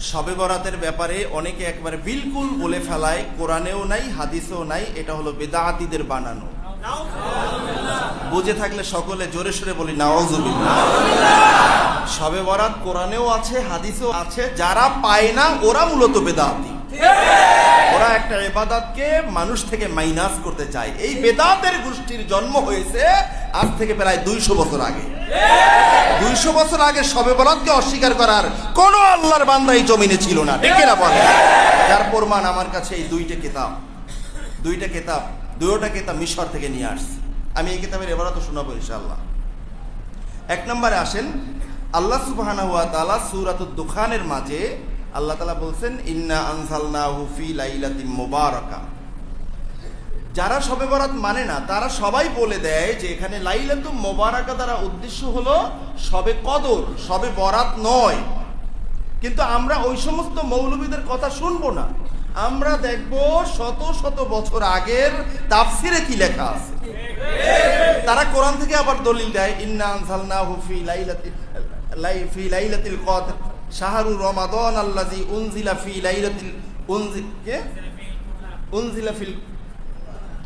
শবে বরাতের ব্যাপারে অনেকে একবারে বিলকুল বলে ফেলায়, কোরআনেও নাই, হাদিসেও নাই, এটা হলো বেদাহাতিদের বানানো। বুঝে থাকলে সকলে জোরে সোরে বলি, নাওজুবিল্লাহ। শবে বরাত কোরআনেও আছে, হাদিসেও আছে, যারা পায় না, ওরা মূলত বেদাতি। ওরা একটা এবাদাতকে মানুষ থেকে মাইনাস করতে চায়। এই বেদাতের গোষ্ঠীর জন্ম হয়েছে আজ থেকে প্রায় দুইশো বছর আগে। দুইশো বছর আগে সবে বরাতকে অস্বীকার করার কোন আল্লাহর বান্দা এই জমিনে ছিল না ডেকে না বলে যার প্রমাণ আমার কাছে এই দুইটা কিতাব। দুইটা কিতাব দুইটা কিতাব মিশর থেকে নিয়ে আসছি। আমি এই কিতাবের এবারও তো শোনাবো ইনশাল্লাহ এক নম্বরে আসেন, আল্লাহ সুবহানা তাআলা সূরাতুদ দুখানের মাঝে আল্লাহ তাআলা বলছেন, ইন্না আনসালনা ফি লাইলাতিন মুবারাকা। যারা সবে বরাত মানে না, তারা সবাই বলে দেয় যে এখানে লাইলাতুম মোবারাকা দ্বারা উদ্দেশ্য হলো সবে কদর সবে বরাত নয়। কিন্তু আমরা ওই সমস্ত মৌলবীদের কথা শুনব না। আমরা দেখব শত শত বছর আগের তাফসিরে কি লেখা আছে। তারা কোরআন থেকে আবার দলিল দেয়, ইন্না আনজালনাহু হুফি লাইলাতি, লাই, ফি লাইলাতিল কদর। শাহরু রমাদান আল্লাযী উনজিলা ফি লাইলাতিল উনজি, কে? উনজিলা ফিল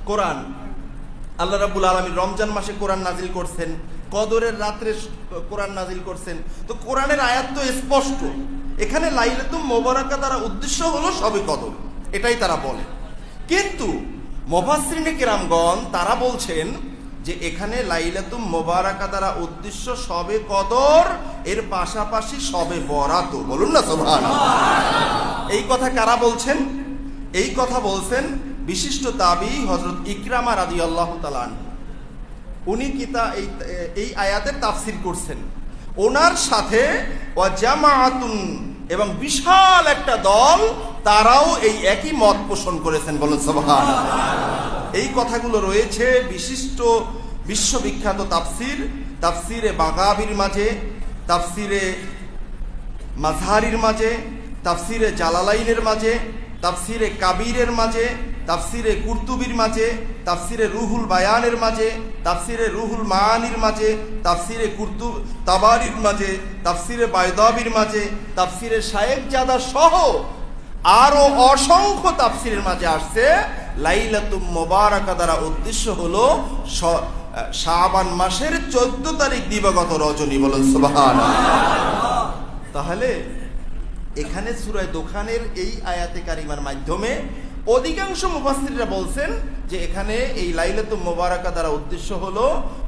কোরআন। আল্লাহ রাব্বুল আলামিন রমজান মাসে কোরআন নাজিল করছেন, কদরের রাত্রে কোরআন নাজিল করছেন। তো কোরআনের আয়াত তো স্পষ্ট। এখানে লাইলাতুম মোবারকা দ্বারা উদ্দেশ্য হলো সবে কদর। এটাই তারা বলে। কিন্তু মোফাসরিনে কেরামগণ তারা বলছেন যে এখানে লাইলাতুম মোবারকা দ্বারা উদ্দেশ্য সবে কদর এর পাশাপাশি সবে বরাত, বলুন না সোভান এই কথা কারা বলছেন? এই কথা বলছেন বিশিষ্ট তাবি হজরত ইকরামা রাদি আল্লাহ তালান উনি কিতা এই এই আয়াতের তাফসির করছেন? ওনার সাথে জামাআতুন এবং বিশাল একটা দল, তারাও এই একই মত পোষণ করেছেন, বলুন সবহান এই কথাগুলো রয়েছে বিশিষ্ট বিশ্ববিখ্যাত তাফসির, তাফসিরে বাগাবির মাঝে। তাফসিরে মাঝহারির মাঝে, তাফসিরে জালালাইনের মাঝে, তাফসিরে কাবিরের মাঝে, তাফসিরে কুর্তুবির মাঝে, তাফসিরে রুহুল বায়ানের মাঝে, তাফসিরে রুহুল মায়ানির মাঝে, তাফসিরে কুর্তু, তাবারির মাঝে, তাফসিরে বায়দাবির মাঝে, তাফসিরে শায়েক জাদা সহ আরও অসংখ্য তাফসিরের মাঝে আসছে। লাইলাতুম মোবারকা দ্বারা উদ্দেশ্য হলো শাবান মাসের চোদ্দ তারিখ দিবাগত রজনী বলেন সুবহান তাহলে এখানে সুরায় দোকানের এই আয়াতে কারিমার মাধ্যমে অধিকাংশ মুফাসসিররা বলছেন যে এখানে এই লাইলাতুল মোবারকা দ্বারা উদ্দেশ্য হলো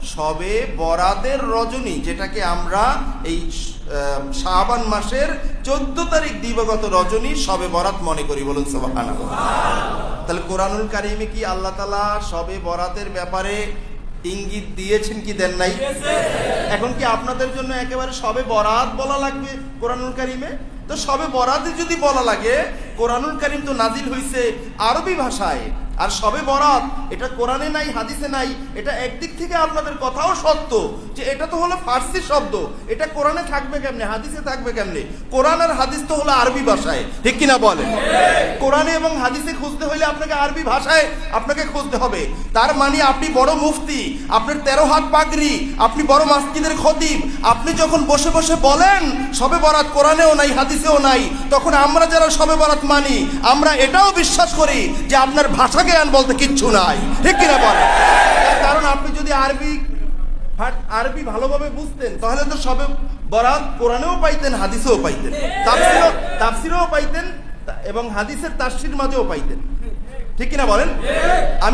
সবে বরাতের রজনী যেটাকে আমরা এই আহ, শাবান মাসের চোদ্দ তারিখ দিবগত রজনী সবে বরাত মনে করি বলুন সুবহানাল্লাহ। তাহলে কোরআনুল কারিমে কি আল্লাহ তালা সবে বরাতের ব্যাপারে ইঙ্গিত দিয়েছেন কি দেন নাই? এখন কি আপনাদের জন্য একেবারে সবে বরাত বলা লাগবে কোরআনুল কারিমে? তো সবে বরাতে যদি বলা লাগে, কোরআনুল কারিম তো নাজিল হয়েছে আরবি ভাষায়। আর সবে বরাত, এটা কোরআনে নাই, হাদিসে নাই, এটা একদিক থেকে আপনাদের কথাও সত্য যে এটা তো হলো ফার্সি শব্দ। এটা কোরআনে থাকবে কেমনে, হাদিসে থাকবে কেমনে? কোরআন আর হাদিস তো হলো আরবি ভাষায়, ঠিক কিনা বলেন? কোরআনে এবং হাদিসে খুঁজতে হলে আপনাকে আরবি ভাষায় আপনাকে খুঁজতে হবে। তার মানে আপনি বড় মুফতি, আপনার তেরো হাত পাগড়ি, আপনি বড় মাসজিদের খতিব, আপনি যখন বসে বসে বলেন, সবে বরাত কোরআনেও নাই, হাদিসেও নাই, তখন আমরা যারা সবে বরাত মানি, আমরা এটাও বিশ্বাস করি যে আপনার ভাষা জ্ঞান বলতে কিচ্ছু নাই। ঠিক কিনা বলেন? কারণ আপনি যদি আরবি আরবি ভালোভাবে বুঝতেন, তাহলে তো সবে বরাদ কোরআনেও পাইতেন, হাদিসেও পাইতেন। তাফসিরও তাফসিরেও পাইতেন এবং হাদিসের তাফসির মাঝেও পাইতেন। ঠিক কিনা বলেন? আমি